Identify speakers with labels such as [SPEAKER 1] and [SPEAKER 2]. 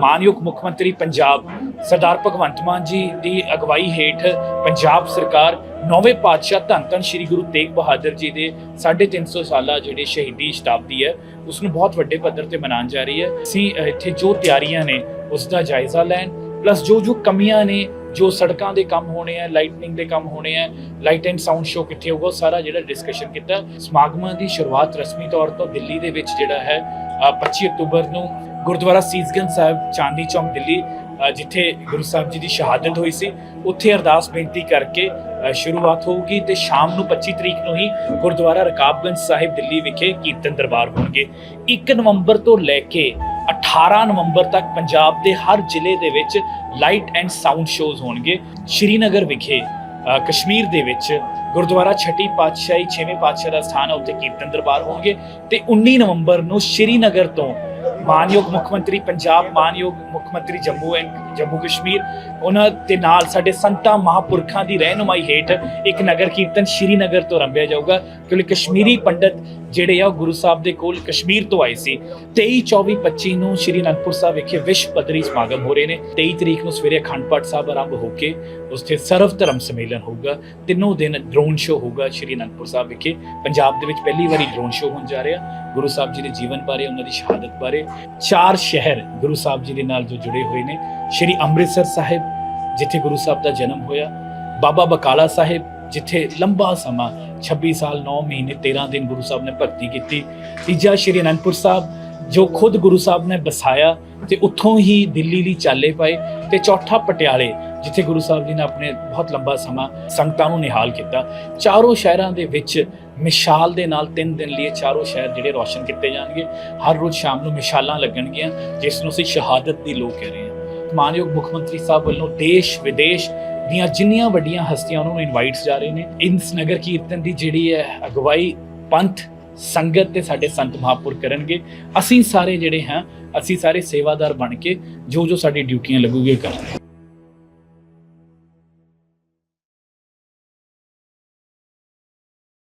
[SPEAKER 1] ਮਾਨਯੋਗ ਮੁੱਖ ਮੰਤਰੀ ਪੰਜਾਬ ਸਰਦਾਰ ਭਗਵੰਤ ਮਾਨ ਜੀ ਦੀ ਅਗਵਾਈ ਹੇਠ ਪੰਜਾਬ ਸਰਕਾਰ ਨੌਵੇਂ ਪਾਤਸ਼ਾਹ ਧੰਨ ਧੰਨ ਸ੍ਰੀ ਗੁਰੂ ਤੇਗ ਬਹਾਦਰ ਜੀ ਦੇ 350 ਸਾਲਾ ਜਿਹੜੇ ਸ਼ਹੀਦੀ ਸ਼ਤਾਬਦੀ ਹੈ, ਉਸ ਨੂੰ ਬਹੁਤ ਵੱਡੇ ਪੱਧਰ ਤੇ ਮਨਾਉਣ ਜਾ ਰਹੀ ਹੈ। ਅਸੀਂ ਇੱਥੇ ਜੋ ਤਿਆਰੀਆਂ ਨੇ, ਉਸ ਦਾ ਜਾਇਜ਼ਾ ਲੈਣ ਪਲੱਸ ਜੋ ਜੋ ਕਮੀਆਂ ਨੇ, ਜੋ ਸੜਕਾਂ ਦੇ ਕੰਮ ਹੋਣੇ ਆ ਲਾਈਟਨਿੰਗ ਦੇ ਕੰਮ ਹੋਣੇ ਆ ਲਾਈਟ ਐਂਡ ਸਾਊਂਡ ਸ਼ੋ ਕਿੱਥੇ ਹੋਊਗਾ ਸਾਰਾ ਜਿਹੜਾ ਡਿਸਕਸ਼ਨ ਕੀਤਾ। ਸਮਾਗਮਾਂ ਦੀ ਸ਼ੁਰੂਆਤ ਰਸਮੀ ਤੌਰ ਤੋਂ ਦਿੱਲੀ ਦੇ ਵਿੱਚ ਜਿਹੜਾ ਹੈ 25 ਅਕਤੂਬਰ ਨੂੰ ਗੁਰਦੁਆਰਾ ਸੀਸਗੰਜ ਸਾਹਿਬ, ਚਾਂਦੀ ਚੌਂਕ, ਦਿੱਲੀ ਜਿੱਥੇ ਗੁਰੂ ਸਾਹਿਬ ਜੀ ਦੀ ਸ਼ਹਾਦਤ ਹੋਈ ਸੀ, ਉੱਥੇ ਅਰਦਾਸ ਬੇਨਤੀ ਕਰਕੇ ਸ਼ੁਰੂਆਤ ਹੋਊਗੀ ਤੇ ਸ਼ਾਮ ਨੂੰ 25 ਤਰੀਕ ਨੂੰ ਹੀ ਗੁਰਦੁਆਰਾ ਰਕਾਬਗੰਜ ਸਾਹਿਬ, ਦਿੱਲੀ ਵਿਖੇ ਕੀਰਤਨ ਦਰਬਾਰ ਹੋਣਗੇ। 1 ਨਵੰਬਰ ਤੋਂ ਲੈ ਕੇ 18 ਨਵੰਬਰ ਤੱਕ ਪੰਜਾਬ ਦੇ ਹਰ ਜ਼ਿਲ੍ਹੇ ਦੇ ਵਿੱਚ ਲਾਈਟ ਐਂਡ ਸਾਊਂਡ ਸ਼ੋਜ਼ ਹੋਣਗੇ। ਸ਼੍ਰੀਨਗਰ ਵਿਖੇ ਕਸ਼ਮੀਰ ਦੇ ਵਿੱਚ ਗੁਰਦੁਆਰਾ ਛठी ਪਾਤਸ਼ਾਹੀ ਛੇਵੇਂ ਪਾਤਸ਼ਾਹ ਦਾ ਸਥਾਨ ਹੈ, ਉੱਥੇ ਕੀਰਤਨ ਦਰਬਾਰ ਹੋਣਗੇ ਤੇ 19 ਨਵੰਬਰ ਨੂੰ ਸ਼੍ਰੀਨਗਰ ਤੋਂ ਮਾਨਯੋਗ ਮੁੱਖ ਮੰਤਰੀ, ਪੰਜਾਬ ਮਾਨਯੋਗ ਮੁੱਖ ਮੰਤਰੀ ਜੰਮੂ ਐਂਡ ਜੰਮੂ ਕਸ਼ਮੀਰ, ਉਹਨਾਂ ਦੇ ਨਾਲ ਸਾਡੇ ਸੰਤਾਂ ਮਹਾਪੁਰਖਾਂ ਦੀ ਰਹਿਨੁਮਾਈ ਹੇਠ ਇੱਕ ਨਗਰ ਕੀਰਤਨ ਸ਼੍ਰੀਨਗਰ ਤੋਂ ਰੰਭਿਆ ਜਾਊਗਾ, ਕਿਉਂਕਿ ਕਸ਼ਮੀਰੀ ਪੰਡਤ ਜਿਹੜੇ ਆ ਗੁਰੂ ਸਾਹਿਬ ਦੇ ਕੋਲ ਕਸ਼ਮੀਰ ਤੋਂ ਆਏ ਸੀ। 23 24 25 ਨੂੰ ਸ਼੍ਰੀ ਅਨੰਦਪੁਰ ਸਾਹਿਬ ਵਿਖੇ ਵਿਸ਼ਵ ਪੱਧਰੀ ਸਮਾਗਮ ਹੋ ਰਹੇ ਨੇ। 23 ਤਰੀਕ ਨੂੰ ਸਵੇਰੇ ਅਖੰਡ ਪਾਠ ਸਾਹਿਬ ਆਰੰਭ ਹੋ ਕੇ ਉਸਤੇ ਸਰਵ ਧਰਮ ਸੰਮੇਲਨ ਹੋਊਗਾ। ਤਿੰਨੋਂ ਦਿਨ ਡਰੋਨ ਸ਼ੋਅ ਹੋਊਗਾ ਸ਼੍ਰੀ ਅਨੰਦਪੁਰ ਸਾਹਿਬ ਵਿਖੇ। ਪੰਜਾਬ ਦੇ ਵਿੱਚ ਪਹਿਲੀ ਵਾਰੀ ਡਰੋਨ ਸ਼ੋਅ ਹੋਣ ਜਾ ਰਿਹਾ। ਗੁਰੂ ਸਾਹਿਬ ਜੀ ਦੇ ਜੀਵਨ ਬਾਰੇ, ਉਹਨਾਂ ਦੀ ਸ਼ਹਾਦਤ ਬਾਰੇ। ਚਾਰ ਸ਼ਹਿਰ ਗੁਰੂ ਸਾਹਿਬ ਜੀ ਦੇ ਨਾਲ ਜੋ ਜੁੜੇ ਹੋਏ ਨੇ। ਸ਼੍ਰੀ ਅੰਮ੍ਰਿਤਸਰ ਸਾਹਿਬ, ਜਿੱਥੇ ਗੁਰੂ ਸਾਹਿਬ ਦਾ ਜਨਮ ਹੋਇਆ, ਬਾਬਾ ਬਕਾਲਾ ਸਾਹਿਬ, ਜਿੱਥੇ ਲੰਬਾ ਸਮਾਂ 26 ਸਾਲ 9 ਮਹੀਨੇ 13 ਦਿਨ ਗੁਰੂ ਸਾਹਿਬ ਨੇ ਭਗਤੀ ਕੀਤੀ। ਤੀਜਾ ਸ਼੍ਰੀ ਅਨੰਦਪੁਰ ਸਾਹਿਬ, ਜੋ ਖੁਦ ਗੁਰੂ ਸਾਹਿਬ ਨੇ ਬਸਾਇਆ ਤੇ ਉੱਥੋਂ ਹੀ ਦਿੱਲੀ ਲਈ ਚਾਲੇ ਪਾਏ ਤੇ ਚੌਥਾ ਪਟਿਆਲੇ, ਜਿੱਥੇ ਗੁਰੂ ਸਾਹਿਬ ਜੀ ਨੇ ਆਪਣੇ ਬਹੁਤ ਲੰਬਾ ਸਮਾਂ ਸੰਗਤਾਂ ਨੂੰ ਨਿਹਾਲ ਕੀਤਾ। ਚਾਰੋਂ ਸ਼ਹਿਰਾਂ ਦੇ ਵਿੱਚ ਮਿਸਾਲ ਦੇ ਨਾਲ ਤਿੰਨ ਦਿਨ ਲਈ ਚਾਰੋਂ ਸ਼ਹਿਰ ਜਿਹੜੇ ਰੌਸ਼ਨ ਕੀਤੇ ਜਾਣਗੇ। ਹਰ ਰੋਜ਼ ਸ਼ਾਮ ਨੂੰ ਮਿਸਾਲਾਂ ਲੱਗਣਗੀਆਂ, ਜਿਸ ਨੂੰ ਅਸੀਂ ਸ਼ਹਾਦਤ ਦੀ ਲੋਕ ਕਹਿ ਰਹੇ ਹਾਂ। ਮਾਨਯੋਗ ਮੁੱਖ ਮੰਤਰੀ ਸਾਹਿਬ ਵੱਲੋਂ ਦੇਸ਼, ਵਿਦੇਸ਼ ਦੀਆਂ ਜਿੰਨੀਆਂ ਵੱਡੀਆਂ ਹਸਤੀਆਂ ਉਹਨਾਂ ਨੂੰ ਇਨਵਾਈਟਸ ਜਾ ਰਹੇ ਨੇ। ਇਸ ਨਗਰ ਕੀਰਤਨ ਦੀ ਜਿਹੜੀ ਹੈ ਅਗਵਾਈ ਪੰਥ, ਸੰਗਤ ਤੇ ਸਾਡੇ ਸੰਤ ਮਹਾਪੁਰ ਕਰਨਗੇ। ਅਸੀਂ ਸਾਰੇ ਜਿਹੜੇ ਹਾਂ, ਅਸੀਂ ਸਾਰੇ ਸੇਵਾਦਾਰ ਬਣ ਕੇ ਜੋ ਜੋ ਸਾਡੀ ਡਿਊਟੀਆਂ ਲੱਗੂਗੇ ਰਹੇ